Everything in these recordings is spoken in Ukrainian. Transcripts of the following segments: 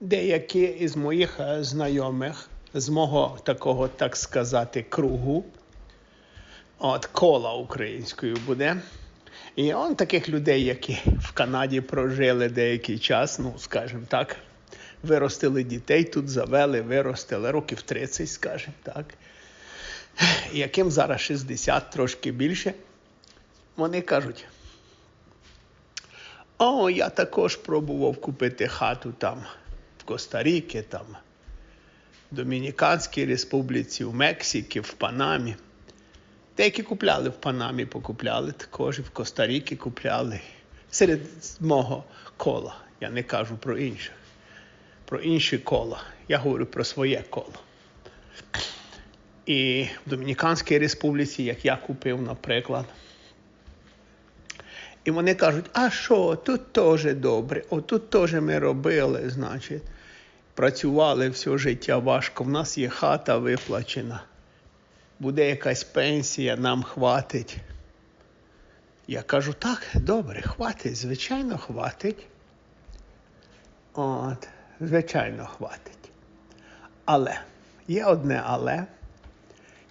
Деякі із моїх е, знайомих з мого такого, так сказати, кругу, от кола українською буде. І он таких людей, які в Канаді прожили деякий час, ну, скажімо так, виростили дітей, тут завели, виростили років 30, скажімо так, яким зараз 60, трошки більше, вони кажуть, о, я також пробував купити хату там в Коста-Ріки, там, в Домініканській Республіці, в Мексиці, в Панамі. Деякі купляли в Панамі, покупляли також і в Коста-Ріки купляли. Серед мого кола. Я не кажу про інших. Про інші кола. Я говорю про своє коло. І в Домініканській Республіці, як я купив, наприклад. І вони кажуть, а що, тут теж добре, о, тут теж ми робили, значить, працювали все життя важко, в нас є хата виплачена, буде якась пенсія, нам хватить. Я кажу, так, добре, хватить, звичайно, хватить. От, звичайно, хватить. Але є одне але,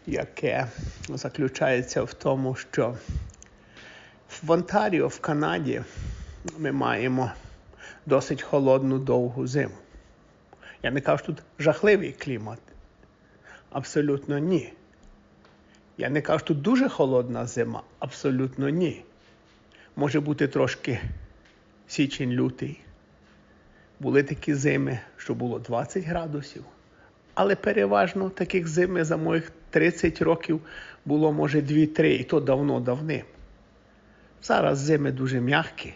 яке заключається в тому, що в Онтаріо, в Канаді, ми маємо досить холодну довгу зиму. Я не кажу, тут жахливий клімат. Абсолютно ні. Я не кажу, що тут дуже холодна зима. Абсолютно ні. Може бути трошки січень-лютий. Були такі зими, що було 20 градусів. Але переважно таких зими за моїх 30 років було, може, 2-3, і то давно-давним. Зараз зими дуже м'які.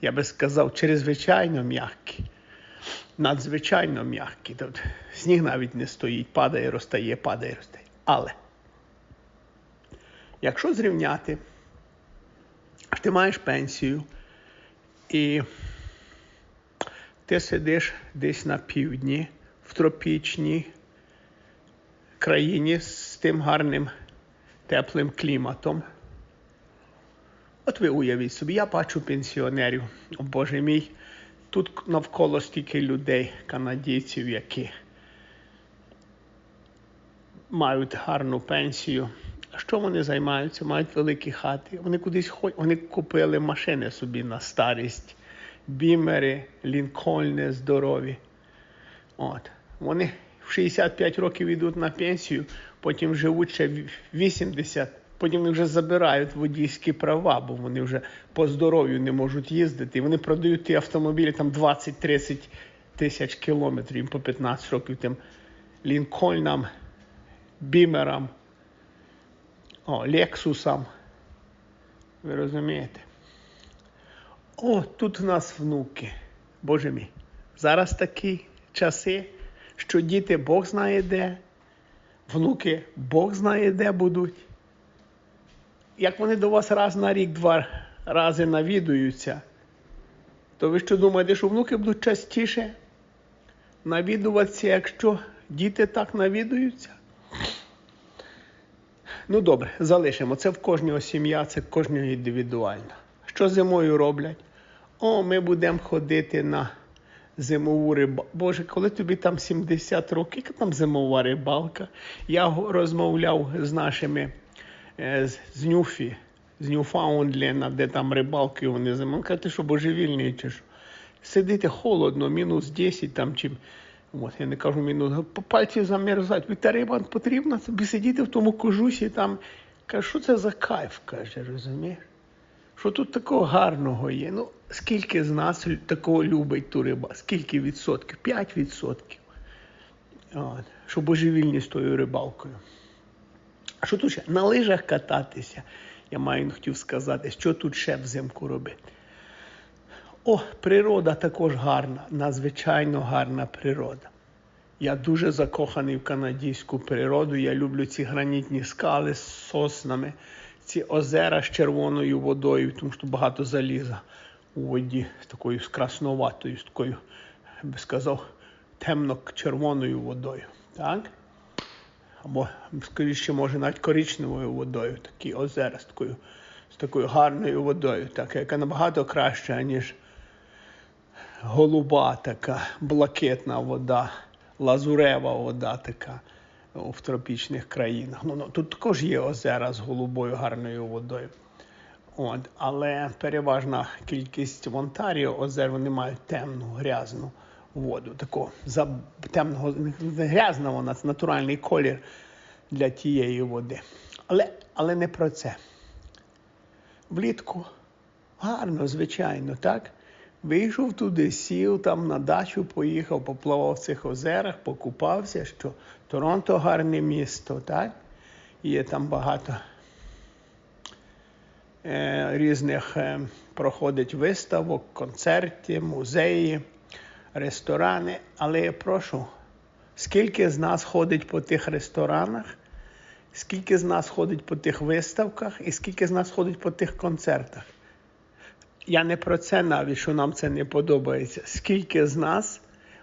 Я би сказав, чрезвичайно м'які. Надзвичайно м'які. Тут сніг навіть не стоїть, падає, розтає, падає, розтає. Але якщо зрівняти, ти маєш пенсію і ти сидиш десь на півдні в тропічній країні з тим гарним теплим кліматом. От ви уявіть собі, я бачу пенсіонерів, о Боже мій, тут навколо стільки людей, канадійців, які мають гарну пенсію. Що вони займаються? Мають великі хати. Вони кудись ходять, вони купили машини собі на старість, бімери, лінкольни здорові. От. Вони в 65 років йдуть на пенсію, потім живуть ще 80 Потім вони вже забирають водійські права, бо вони вже по здоров'ю не можуть їздити. І вони продають ті автомобілі там 20-30 тисяч кілометрів їм по 15 років тим Лінкольнам, Бімерам, о, Лексусам. Ви розумієте? О, тут у нас внуки. Боже мій. Зараз такі часи, що діти Бог знає де, внуки Бог знає де будуть як вони до вас раз на рік, два рази навідуються, то ви що думаєте, що внуки будуть частіше навідуватися, якщо діти так навідуються? Ну добре, залишимо. Це в кожного сім'я, це кожного індивідуально. Що зимою роблять? О, ми будемо ходити на зимову рибалку. Боже, коли тобі там 70 років, яка там зимова рибалка? Я розмовляв з нашими з Нюфі, з Ньюфаундленда, де там рибалки вони зимою. Каже, ти що божевільний чи що? Сидите холодно, мінус 10 там чи. От, я не кажу мінус, по пальці замерзають. Ви та риба потрібна тобі сидіти в тому кожусі там. Каже, що це за кайф, каже, розумієш? Що тут такого гарного є? Ну, скільки з нас такого любить ту риба? Скільки відсотків? 5 відсотків. От, що божевільні з тою рибалкою. А що тут ще? На лижах кататися. Я маю хотів сказати, що тут ще взимку робити. О, природа також гарна, надзвичайно гарна природа. Я дуже закоханий в канадську природу. Я люблю ці гранітні скали з соснами, ці озера з червоною водою, тому що багато заліза у воді з такою з красноватою, з такою, я би сказав, темно-червоною водою. Так? Або, скоріше, може, навіть коричневою водою, такі озера з такою з такою гарною водою, така, яка набагато краща, ніж голуба така, блакитна вода, лазурева вода така в тропічних країнах. Ну, ну, Тут також є озера з голубою гарною водою. От, Але переважна кількість в Онтаріо озер вони мають темну, грязну воду. Таку за темного не грязна натуральний колір для тієї води. Але, Але не про це. Влітку гарно, звичайно, так? Вийшов туди, сів там на дачу, поїхав, поплавав в цих озерах, покупався, що Торонто гарне місто, так? Є там багато е, різних е, проходить виставок, концертів, музеї, ресторани. Але я прошу, скільки з нас ходить по тих ресторанах, скільки з нас ходить по тих виставках і скільки з нас ходить по тих концертах? Я не про це навіть, що нам це не подобається. Скільки з нас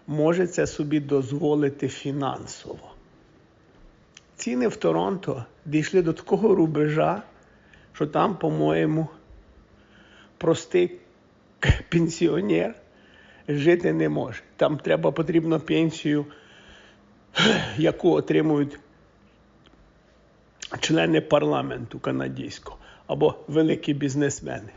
може це собі дозволити фінансово? Ціни в Торонто дійшли до такого рубежа, що там, по-моєму, простий пенсіонер жити не може. Там треба потрібно пенсію, яку отримують члени парламенту канадського або великі бізнесмени.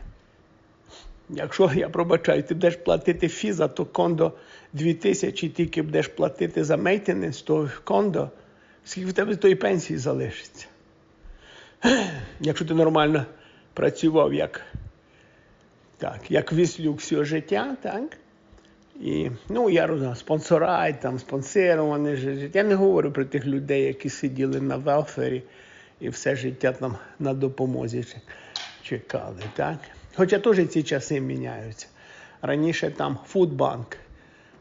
Якщо я пробачаю, ти будеш платити фі за то кондо 2000 тільки будеш платити за мейтенес, то кондо, скільки в тебе тої пенсії залишиться. Якщо ти нормально працював як так, як віслюк все життя, так? І, ну, я розумію, спонсорай, там, спонсироване життя. Я не говорю про тих людей, які сиділи на велфері і все життя там на допомозі чекали. так? Хоча теж ці часи міняються. Раніше там Фудбанк,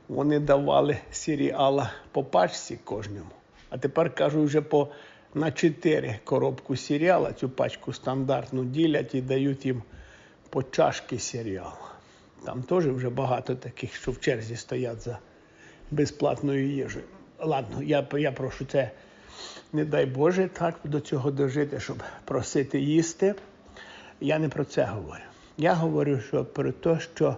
вони давали серіала по пачці кожному, а тепер кажуть, вже по на 4 коробку серіала, цю пачку стандартну ділять і дають їм по чашки серіалу. Там теж вже багато таких, що в черзі стоять за безплатною їжею. Ладно, я я прошу це, не дай Боже, так до цього дожити, щоб просити їсти. Я не про це говорю. Я говорю що про те, що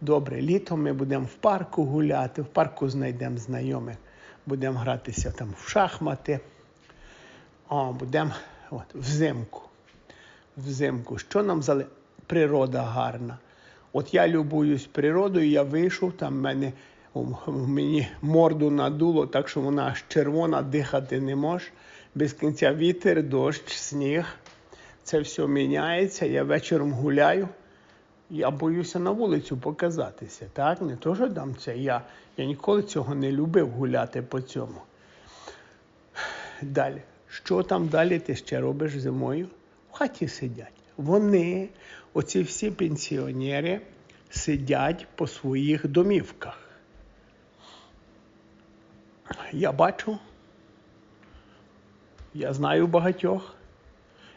добре, літом ми будемо в парку гуляти, в парку знайдемо знайомих, будемо гратися там в шахмати, а будемо от, взимку. Взимку. Що нам зали? Природа гарна. От я любуюсь природою, я вийшов, там мене мені морду надуло, так що вона аж червона, дихати не може. Без кінця вітер, дощ, сніг це все міняється, я вечором гуляю, я боюся на вулицю показатися. так? Не то, що там це. Я я ніколи цього не любив гуляти по цьому. Далі. Що там далі ти ще робиш зимою? В хаті сидять. Вони, оці всі пенсіонери, сидять по своїх домівках. Я бачу, я знаю багатьох.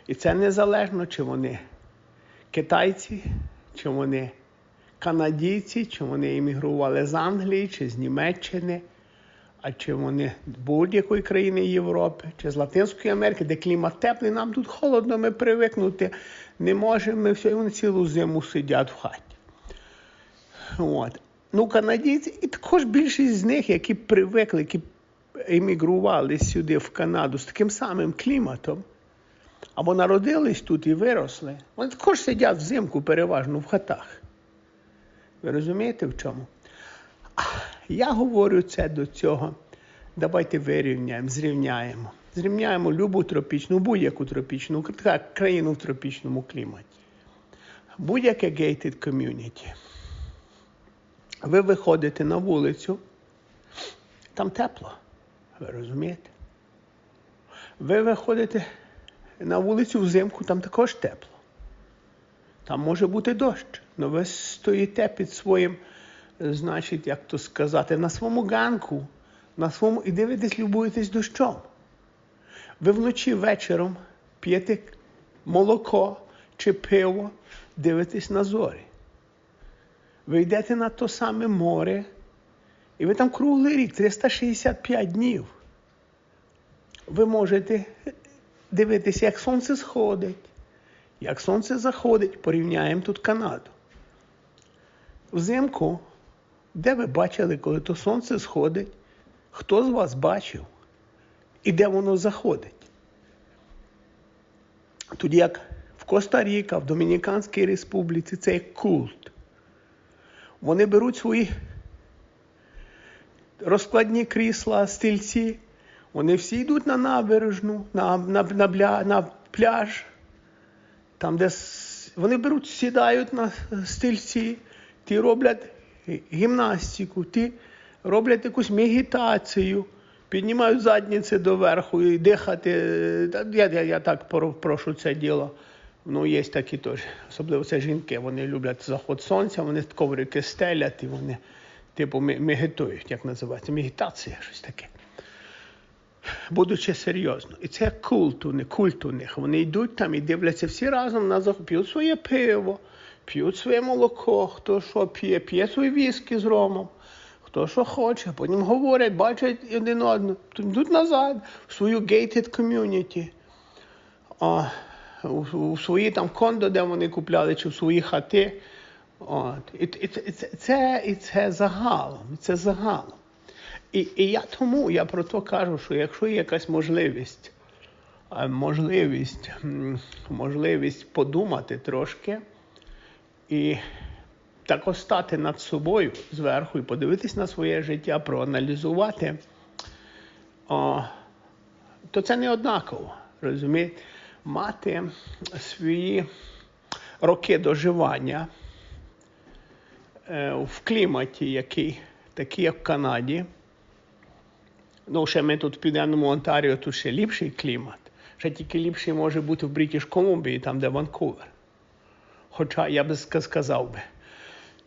І це незалежно, чи вони китайці, чи вони канадійці, чи вони іммігрували з Англії, чи з Німеччини, а чи вони будь-якої країни Європи, чи з Латинської Америки, де клімат теплий, нам тут холодно, ми привикнути не можемо, ми все, вони цілу зиму сидять в хаті. От. Ну, канадійці, і також більшість з них, які привикли, які емігрували сюди в Канаду з таким самим кліматом або народились тут і виросли, вони також сидять взимку переважно в хатах. Ви розумієте в чому? Я говорю це до цього. Давайте вирівняємо, зрівняємо. Зрівняємо любу тропічну, будь-яку тропічну країну в тропічному кліматі. Будь-яке gated community. Ви виходите на вулицю, там тепло. Ви розумієте? Ви виходите на вулицю взимку там також тепло. Там може бути дощ, але ви стоїте під своїм, значить, як то сказати, на своєму ганку, на своєму і дивитесь, любуєтесь дощом. Ви вночі вечором п'єте молоко чи пиво, дивитесь на зорі. Ви йдете на то саме море, і ви там круглий рік, 365 днів. Ви можете дивитися, як сонце сходить, Як сонце заходить, порівняємо тут Канаду. Взимку, де ви бачили, коли то сонце сходить? Хто з вас бачив? І де воно заходить? Тоді як в Коста-Ріка, в Домініканській Республіці це як культ. Вони беруть свої розкладні крісла, стільці, вони всі йдуть на набережну, на, на, на, на, на пляж, там, де вони беруть, сідають на стільці, ті роблять гімнастику, ті роблять якусь медитацію, піднімають задніці доверху і дихати. Я я, я так прошу це діло. Ну, є такі теж, особливо це жінки, вони люблять заход сонця, вони коврики стелять і вони, типу, мегитують, як називається, медитація, щось таке. Будучи серйозно. І це культ у них, культ у них. Вони йдуть там і дивляться всі разом на заход, п'ють своє пиво, п'ють своє молоко, хто що п'є, п'є свої віскі з ромом хто що хоче, потім говорять, бачать один одного, йдуть назад в свою gated community, а, у, у свої там кондо, де вони купляли, чи в свої хати. От. І, і, і, Це і це загалом. це загалом. І і я тому я про то кажу, що якщо є якась можливість, можливість, можливість подумати трошки і так стати над собою зверху і подивитись на своє життя, проаналізувати, о, то це не однаково. розумієте? Мати свої роки доживання е, в кліматі, який такий, як в Канаді. Ну, ще ми тут в Південному Онтаріо, тут ще ліпший клімат. Ще тільки ліпший може бути в Брітіш Колумбії, там, де Ванкувер. Хоча я би сказав би.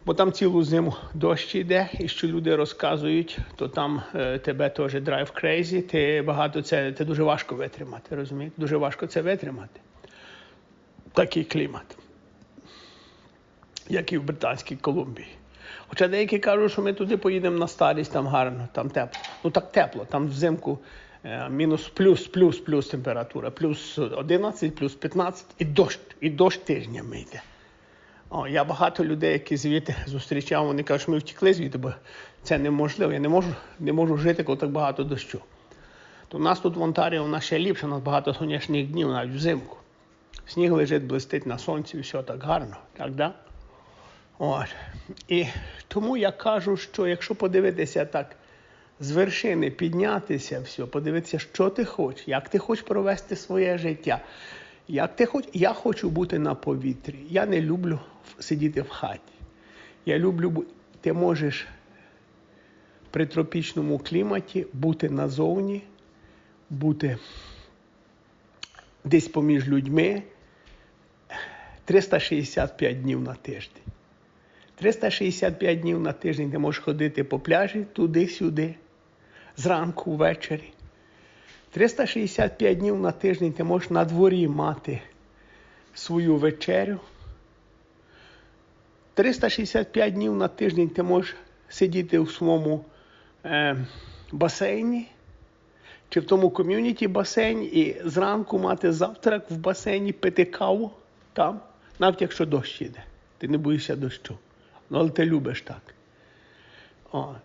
Бо там цілу зиму дощ йде, і що люди розказують, то там е, тебе теж драйв крейзі, ти багато це це дуже важко витримати. розумієте? Дуже важко це витримати. Такий клімат, як і в Британській Колумбії. Хоча деякі кажуть, що ми туди поїдемо на старість, там гарно, там тепло. Ну так тепло, там взимку е, мінус плюс, плюс, плюс температура, плюс 11, плюс 15 і дощ, і дощ тижнями йде. О, Я багато людей, які звідти зустрічав, вони кажуть, що ми втекли звідти, бо це неможливо. Я не можу не можу жити, коли так багато дощу. То у нас тут в Онтаріо нас ще ліпше, у нас багато сонячних днів, навіть взимку. Сніг лежить, блистить на сонці, все так гарно. так, да? От. І тому я кажу, що якщо подивитися так, з вершини піднятися, все, подивитися, що ти хочеш, як ти хочеш провести своє життя. Як ти Я хочу бути на повітрі. Я не люблю сидіти в хаті. Я люблю ти можеш при тропічному кліматі бути назовні, бути десь поміж людьми 365 днів на тиждень. 365 днів на тиждень ти можеш ходити по пляжі туди-сюди, зранку ввечері. 365 днів на тиждень ти можеш на дворі мати свою вечерю. 365 днів на тиждень ти можеш сидіти у своєму е, басейні чи в тому ком'юніті басейні і зранку мати завтрак в басейні, пити каву там, навіть якщо дощ іде. Ти не боїшся дощу. Ну, але ти любиш так. От.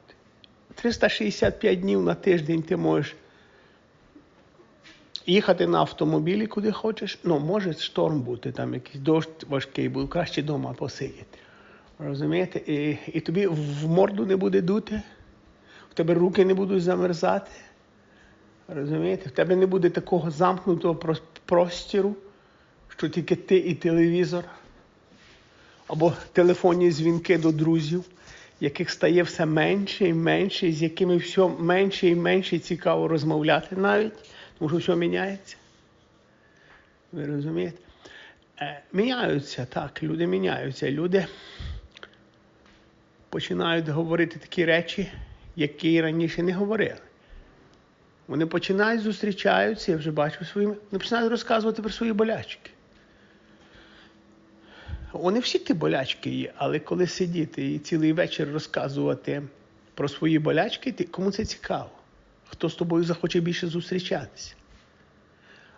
365 днів на тиждень ти можеш їхати на автомобілі, куди хочеш. Ну, може шторм бути, там якийсь дощ важкий, буде краще вдома посидіти. Розумієте? І і тобі в морду не буде дути, в тебе руки не будуть замерзати. Розумієте? В тебе не буде такого замкнутого простіру, що тільки ти і телевізор, або телефонні дзвінки до друзів, яких стає все менше і менше, з якими все менше і менше цікаво розмовляти навіть, тому що все міняється. Ви розумієте? Е, міняються так, люди міняються. Люди починають говорити такі речі, які раніше не говорили. Вони починають зустрічаються, я вже бачу своїми, вони починають розказувати про свої болячки. Вони всі ті болячки є, але коли сидіти і цілий вечір розказувати про свої болячки, кому це цікаво? Хто з тобою захоче більше зустрічатися?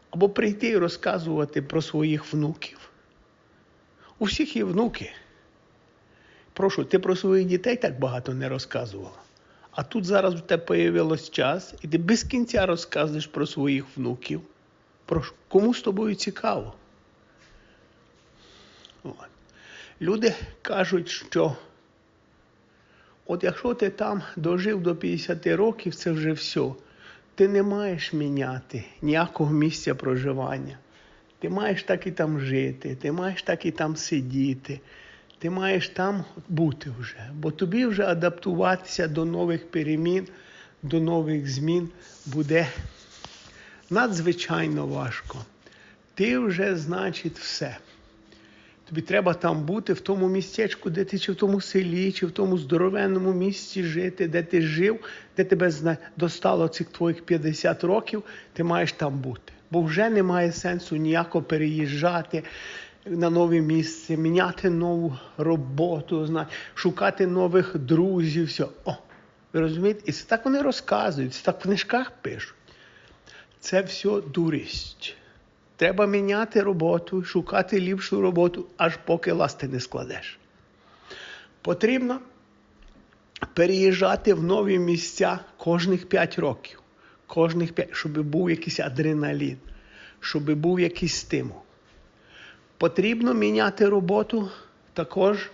Або прийти і розказувати про своїх внуків, У всіх є внуки. Прошу, ти про своїх дітей так багато не розказувала. А тут зараз у тебе появилось час, і ти без кінця розказуєш про своїх внуків. Прошу, кому з тобою цікаво? От. Люди кажуть, що от якщо ти там дожив до 50 років, це вже все. Ти не маєш міняти ніякого місця проживання. Ти маєш так і там жити, ти маєш так і там сидіти, ти маєш там бути вже. Бо тобі вже адаптуватися до нових перемін, до нових змін буде надзвичайно важко. Ти вже, значить, все. Тобі треба там бути в тому містечку, де ти чи в тому селі, чи в тому здоровенному місці жити, де ти жив, де тебе достало цих твоїх 50 років, ти маєш там бути. Бо вже немає сенсу ніяко переїжджати на нове місце, міняти нову роботу, шукати нових друзів. Все. О, ви розумієте? І це так вони розказують, це так в книжках пишуть. Це все дурість. Треба міняти роботу, шукати ліпшу роботу, аж поки ласти не складеш. Потрібно переїжджати в нові місця кожних 5 років, кожних 5, щоб був якийсь адреналін, щоб був якийсь стимул. Потрібно міняти роботу також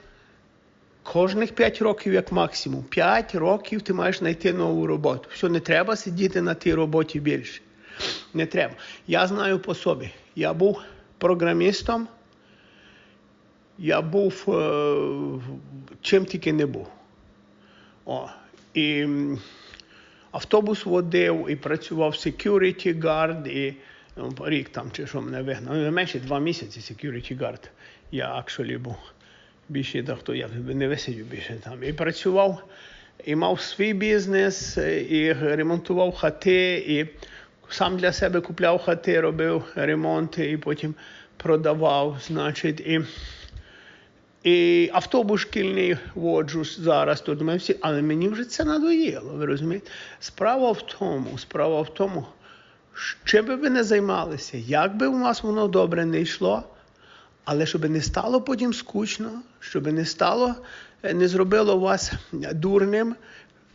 кожних 5 років, як максимум. 5 років ти маєш знайти нову роботу. Все, не треба сидіти на тій роботі більше. Не треба. Я знаю по собі. Я був програмістом, я був е, чим тільки не був. О, і автобус водив, і працював security guard, і ну, рік там чи що мене вигнав. Ну, менше два місяці security guard. Я actually був. Більше так, хто я не висидів більше там. І працював, і мав свій бізнес, і ремонтував хати, і сам для себе купляв хати, робив ремонти і потім продавав. Значить, і, і автобус шкільний воджу зараз тут. Ми всі, але мені вже це надоїло, ви розумієте? Справа в тому, справа в тому, чим би ви не займалися, як би у вас воно добре не йшло, але щоб не стало потім скучно, щоб не стало, е, не зробило вас дурним,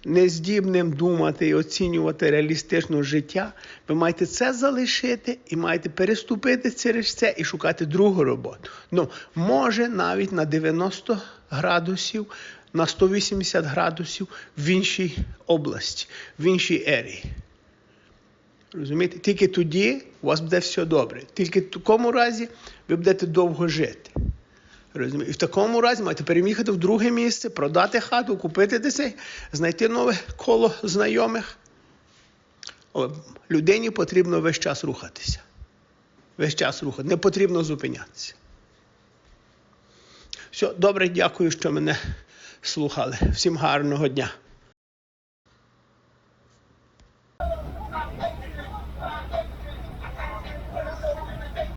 нездібним думати і оцінювати реалістично життя, ви маєте це залишити і маєте переступити через це і шукати другу роботу. Ну, може навіть на 90 градусів, на 180 градусів в іншій області, в іншій ерії. Розумієте? Тільки тоді у вас буде все добре. Тільки в такому разі ви будете довго жити. Розумієте? І в такому разі маєте переїхати в друге місце, продати хату, купити десь, знайти нове коло знайомих. О, людині потрібно весь час рухатися. Весь час рухати. Не потрібно зупинятися. Все, добре, дякую, що мене слухали. Всім гарного дня.